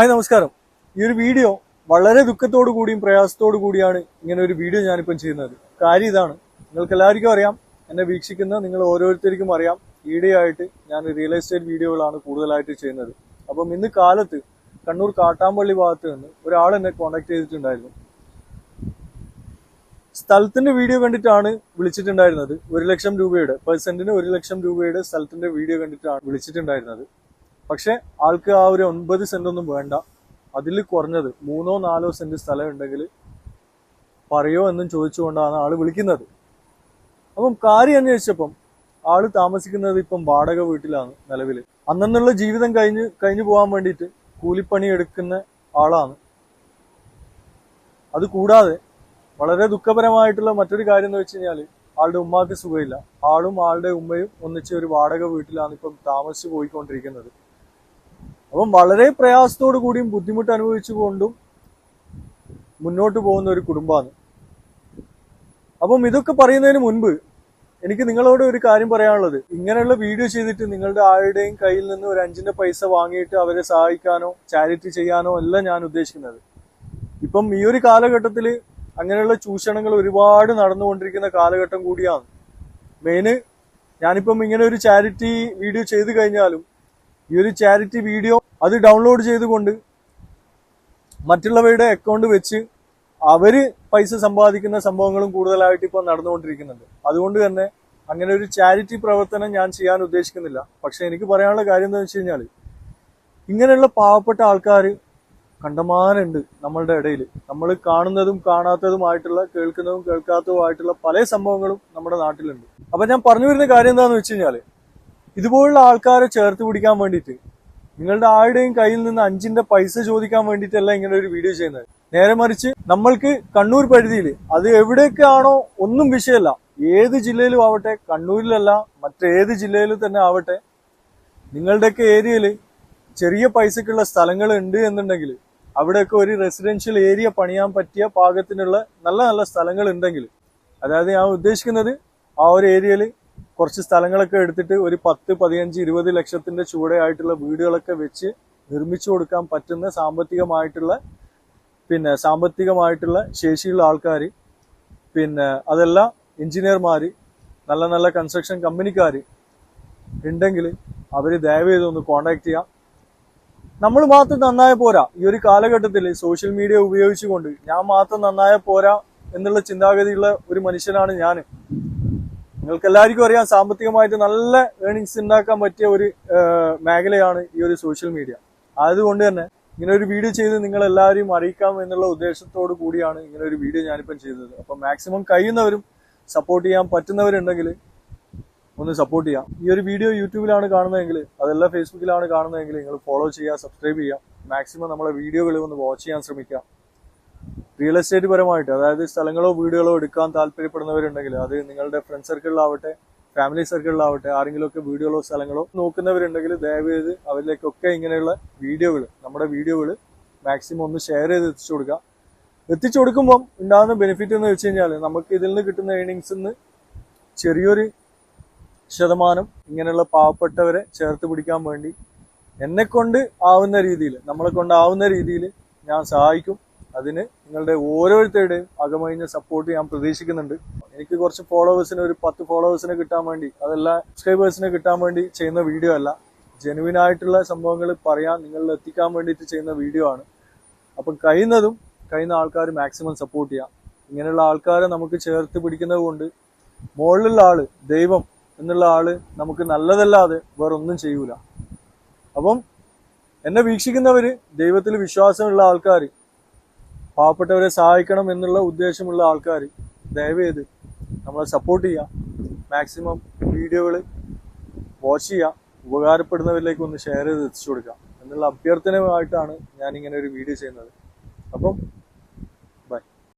Hi നമസ്കാരം. ഈ ഒരു വീഡിയോ വളരെ ദുഃഖത്തോടു കൂടിയും പ്രയാസത്തോടു കൂടിയാണ് ഇങ്ങനെ ഒരു വീഡിയോ ഞാനിപ്പം ചെയ്യുന്നത്. കാര്യം ഇതാണ്. നിങ്ങൾക്ക് എല്ലാവർക്കും അറിയാം. എന്നെ വീക്ഷിക്കുന്ന നിങ്ങൾ ഓരോരുത്തർക്കും അറിയാം. ഈടെയായിട്ട് ഞാൻ റിയൽ എസ്റ്റേറ്റ് വീഡിയോകളാണ് കൂടുതലായിട്ട് ചെയ്യുന്നത്. അപ്പം ഇന്ന് കാലത്ത് കണ്ണൂർ കാട്ടാമ്പള്ളി ഭാഗത്ത് നിന്ന് ഒരാൾ എന്നെ കോണ്ടാക്ട് ചെയ്തിട്ടുണ്ടായിരുന്നു. സ്ഥലത്തിന്റെ വീഡിയോ കണ്ടിട്ടാണ് വിളിച്ചിട്ടുണ്ടായിരുന്നത്. ഒരു ലക്ഷം രൂപയുടെ പെർസെന്റിന് ഒരു ലക്ഷം രൂപയുടെ സ്ഥലത്തിന്റെ വീഡിയോ കണ്ടിട്ടാണ് വിളിച്ചിട്ടുണ്ടായിരുന്നത്. പക്ഷെ ആൾക്ക് ആ ഒരു ഒൻപത് ഒന്നും വേണ്ട. അതിൽ കുറഞ്ഞത് മൂന്നോ നാലോ സെന്റ് സ്ഥലം ഉണ്ടെങ്കിൽ പറയോ എന്നും ചോദിച്ചുകൊണ്ടാണ് ആൾ വിളിക്കുന്നത്. അപ്പം കാര്യം അന്വേഷിച്ചപ്പം ആൾ താമസിക്കുന്നത് ഇപ്പം വാടക വീട്ടിലാണ് നിലവിൽ. അന്നുള്ള ജീവിതം കഴിഞ്ഞ് കഴിഞ്ഞു പോകാൻ വേണ്ടിയിട്ട് കൂലിപ്പണി എടുക്കുന്ന ആളാണ്. അത് കൂടാതെ വളരെ ദുഃഖപരമായിട്ടുള്ള മറ്റൊരു കാര്യം എന്ന് വെച്ച് കഴിഞ്ഞാൽ ആളുടെ ഉമ്മാക്ക് സുഖമില്ല. ആളും ആളുടെ ഉമ്മയും ഒന്നിച്ച് ഒരു വാടക വീട്ടിലാണ് ഇപ്പം താമസിച്ച് പോയിക്കൊണ്ടിരിക്കുന്നത്. അപ്പം വളരെ പ്രയാസത്തോടു കൂടിയും ബുദ്ധിമുട്ട് അനുഭവിച്ചുകൊണ്ടും മുന്നോട്ട് പോകുന്ന ഒരു കുടുംബമാണ്. അപ്പം ഇതൊക്കെ പറയുന്നതിന് മുൻപ് എനിക്ക് നിങ്ങളോട് ഒരു കാര്യം പറയാനുള്ളത്. ഇങ്ങനെയുള്ള വീഡിയോ ചെയ്തിട്ട് നിങ്ങളുടെ ആരുടെയും കയ്യിൽ നിന്ന് ഒരു അഞ്ചിന്റെ പൈസ വാങ്ങിയിട്ട് അവരെ സഹായിക്കാനോ ചാരിറ്റി ചെയ്യാനോ അല്ല ഞാൻ ഉദ്ദേശിക്കുന്നത്. ഇപ്പം ഈ ഒരു കാലഘട്ടത്തിൽ അങ്ങനെയുള്ള ചൂഷണങ്ങൾ ഒരുപാട് നടന്നുകൊണ്ടിരിക്കുന്ന കാലഘട്ടം കൂടിയാണ്. മെയിന് ഞാനിപ്പം ഇങ്ങനെ ഒരു ചാരിറ്റി വീഡിയോ ചെയ്തു കഴിഞ്ഞാലും ഈ ഒരു ചാരിറ്റി വീഡിയോ അത് ഡൗൺലോഡ് ചെയ്തുകൊണ്ട് മറ്റുള്ളവരുടെ അക്കൗണ്ട് വെച്ച് അവർ പൈസ സമ്പാദിക്കുന്ന സംഭവങ്ങളും കൂടുതലായിട്ട് ഇപ്പോൾ നടന്നുകൊണ്ടിരിക്കുന്നുണ്ട്. അതുകൊണ്ട് തന്നെ അങ്ങനെ ഒരു ചാരിറ്റി പ്രവർത്തനം ഞാൻ ചെയ്യാൻ ഉദ്ദേശിക്കുന്നില്ല. പക്ഷെ എനിക്ക് പറയാനുള്ള കാര്യം എന്താണെന്ന് വെച്ച് കഴിഞ്ഞാൽ ഇങ്ങനെയുള്ള പാവപ്പെട്ട ആൾക്കാർ കണ്ടമാനുണ്ട് നമ്മളുടെ ഇടയിൽ നമ്മൾ കാണുന്നതും കാണാത്തതുമായിട്ടുള്ള കേൾക്കുന്നതും കേൾക്കാത്തതുമായിട്ടുള്ള പല സംഭവങ്ങളും നമ്മുടെ നാട്ടിലുണ്ട്. അപ്പൊ ഞാൻ പറഞ്ഞു വരുന്ന കാര്യം എന്താണെന്ന് വെച്ച് കഴിഞ്ഞാൽ ഇതുപോലുള്ള ആൾക്കാരെ ചേർത്ത് പിടിക്കാൻ വേണ്ടിയിട്ട് നിങ്ങളുടെ ആരുടെയും കയ്യിൽ നിന്ന് അഞ്ചിന്റെ പൈസ ചോദിക്കാൻ വേണ്ടിയിട്ടല്ല ഇങ്ങനെ ഒരു വീഡിയോ ചെയ്യുന്നത്. നേരെ മറിച്ച് നമ്മൾക്ക് കണ്ണൂർ പരിധിയിൽ അത് എവിടെയൊക്കെയാണോ ഒന്നും വിഷയമല്ല. ഏത് ജില്ലയിലും ആവട്ടെ കണ്ണൂരിലല്ല മറ്റേത് ജില്ലയിലും തന്നെ ആവട്ടെ നിങ്ങളുടെയൊക്കെ ഏരിയയിൽ ചെറിയ പൈസക്കുള്ള സ്ഥലങ്ങൾ ഉണ്ട് എന്നുണ്ടെങ്കിൽ അവിടെയൊക്കെ ഒരു റെസിഡൻഷ്യൽ ഏരിയ പണിയാൻ പറ്റിയ പാകത്തിനുള്ള നല്ല നല്ല സ്ഥലങ്ങൾ ഉണ്ടെങ്കിൽ അതായത് ഞാൻ ഉദ്ദേശിക്കുന്നത് ആ ഒരു ഏരിയയിൽ കുറച്ച് സ്ഥലങ്ങളൊക്കെ എടുത്തിട്ട് ഒരു പത്ത് പതിനഞ്ച് ഇരുപത് ലക്ഷത്തിന്റെ ചൂടെയായിട്ടുള്ള വീടുകളൊക്കെ വെച്ച് നിർമ്മിച്ചു കൊടുക്കാൻ പറ്റുന്ന സാമ്പത്തികമായിട്ടുള്ള പിന്നെ സാമ്പത്തികമായിട്ടുള്ള ശേഷിയുള്ള ആൾക്കാർ പിന്നെ അതെല്ലാം എഞ്ചിനീയർമാർ നല്ല നല്ല കൺസ്ട്രക്ഷൻ കമ്പനിക്കാർ ഉണ്ടെങ്കിൽ അവർ ദയവ് ചെയ്തൊന്ന് കോണ്ടാക്ട് ചെയ്യാം. നമ്മൾ മാത്രം നന്നായ പോരാ. ഈ ഒരു കാലഘട്ടത്തിൽ സോഷ്യൽ മീഡിയ ഉപയോഗിച്ചുകൊണ്ട് ഞാൻ മാത്രം നന്നായ പോരാ എന്നുള്ള ചിന്താഗതിയുള്ള ഒരു മനുഷ്യനാണ് ഞാൻ നിങ്ങൾക്ക് എല്ലാവർക്കും അറിയാം സാമ്പത്തികമായിട്ട് നല്ല ഏണിങ്സ് ഉണ്ടാക്കാൻ പറ്റിയ ഒരു മേഖലയാണ് ഈ ഒരു സോഷ്യൽ മീഡിയ അതുകൊണ്ട് തന്നെ ഇങ്ങനെ ഒരു വീഡിയോ ചെയ്ത് നിങ്ങൾ എല്ലാവരെയും അറിയിക്കാം എന്നുള്ള ഉദ്ദേശത്തോടു കൂടിയാണ് ഇങ്ങനെ ഒരു വീഡിയോ ഞാനിപ്പം ചെയ്തത്. അപ്പം മാക്സിമം കഴിയുന്നവരും സപ്പോർട്ട് ചെയ്യാൻ പറ്റുന്നവരുണ്ടെങ്കിൽ ഒന്ന് സപ്പോർട്ട് ചെയ്യാം. ഈ ഒരു വീഡിയോ യൂട്യൂബിലാണ് കാണുന്നതെങ്കിൽ അതല്ല ഫേസ്ബുക്കിലാണ് കാണുന്നതെങ്കിൽ നിങ്ങൾ ഫോളോ ചെയ്യുക സബ്സ്ക്രൈബ് ചെയ്യുക. മാക്സിമം നമ്മളെ വീഡിയോകൾ ഒന്ന് വാച്ച് ചെയ്യാൻ ശ്രമിക്കുക. റിയൽ എസ്റ്റേറ്റ് പരമായിട്ട് അതായത് സ്ഥലങ്ങളോ വീടുകളോ എടുക്കാൻ താല്പര്യപ്പെടുന്നവരുണ്ടെങ്കിൽ അത് നിങ്ങളുടെ ഫ്രണ്ട് സർക്കിളിലാവട്ടെ ഫാമിലി സർക്കിളിലാവട്ടെ ആരെങ്കിലുമൊക്കെ വീടുകളോ സ്ഥലങ്ങളോ നോക്കുന്നവരുണ്ടെങ്കിൽ ദയവ് ചെയ്ത് അവരിലേക്കൊക്കെ ഇങ്ങനെയുള്ള വീഡിയോകൾ നമ്മുടെ വീഡിയോകൾ മാക്സിമം ഒന്ന് ഷെയർ ചെയ്ത് എത്തിച്ചു കൊടുക്കുക. എത്തിച്ചു കൊടുക്കുമ്പം ഉണ്ടാകുന്ന ബെനിഫിറ്റ് എന്ന് വെച്ച് കഴിഞ്ഞാൽ നമുക്ക് ഇതിൽ നിന്ന് കിട്ടുന്ന ഏണിങ്സിൽ നിന്ന് ചെറിയൊരു ശതമാനം ഇങ്ങനെയുള്ള പാവപ്പെട്ടവരെ ചേർത്ത് പിടിക്കാൻ വേണ്ടി എന്നെ കൊണ്ട് ആവുന്ന രീതിയിൽ നമ്മളെ കൊണ്ടാവുന്ന രീതിയിൽ ഞാൻ സഹായിക്കും. അതിന് നിങ്ങളുടെ ഓരോരുത്തരുടെയും അകമഴിഞ്ഞ സപ്പോർട്ട് ഞാൻ പ്രതീക്ഷിക്കുന്നുണ്ട്. എനിക്ക് കുറച്ച് ഫോളോവേഴ്സിന് ഒരു പത്ത് ഫോളോവേഴ്സിനെ കിട്ടാൻ വേണ്ടി അതല്ല സബ്സ്ക്രൈബേഴ്സിനെ കിട്ടാൻ വേണ്ടി ചെയ്യുന്ന വീഡിയോ അല്ല. ജെനുവിൻ ആയിട്ടുള്ള സംഭവങ്ങൾ പറയാൻ നിങ്ങളിൽ എത്തിക്കാൻ വേണ്ടിയിട്ട് ചെയ്യുന്ന വീഡിയോ ആണ്. അപ്പം കഴിയുന്നതും കഴിയുന്ന ആൾക്കാർ മാക്സിമം സപ്പോർട്ട് ചെയ്യാം. ഇങ്ങനെയുള്ള ആൾക്കാരെ നമുക്ക് ചേർത്ത് പിടിക്കുന്നത് കൊണ്ട് മുകളിലുള്ള ആൾ ദൈവം എന്നുള്ള ആൾ നമുക്ക് നല്ലതല്ലാതെ വേറൊന്നും ചെയ്യൂല. അപ്പം എന്നെ വീക്ഷിക്കുന്നവര് ദൈവത്തിൽ വിശ്വാസമുള്ള ആൾക്കാർ പാവപ്പെട്ടവരെ സഹായിക്കണം എന്നുള്ള ഉദ്ദേശമുള്ള ആൾക്കാർ ദയവ് ചെയ്ത് നമ്മളെ സപ്പോർട്ട് ചെയ്യുക മാക്സിമം വീഡിയോകൾ വാച്ച് ചെയ്യുക ഉപകാരപ്പെടുന്നവരിലേക്ക് ഒന്ന് ഷെയർ ചെയ്ത് എത്തിച്ചു കൊടുക്കുക എന്നുള്ള അഭ്യർത്ഥനയുമായിട്ടാണ് ഞാൻ ഇങ്ങനെ ഒരു വീഡിയോ ചെയ്യുന്നത്. അപ്പം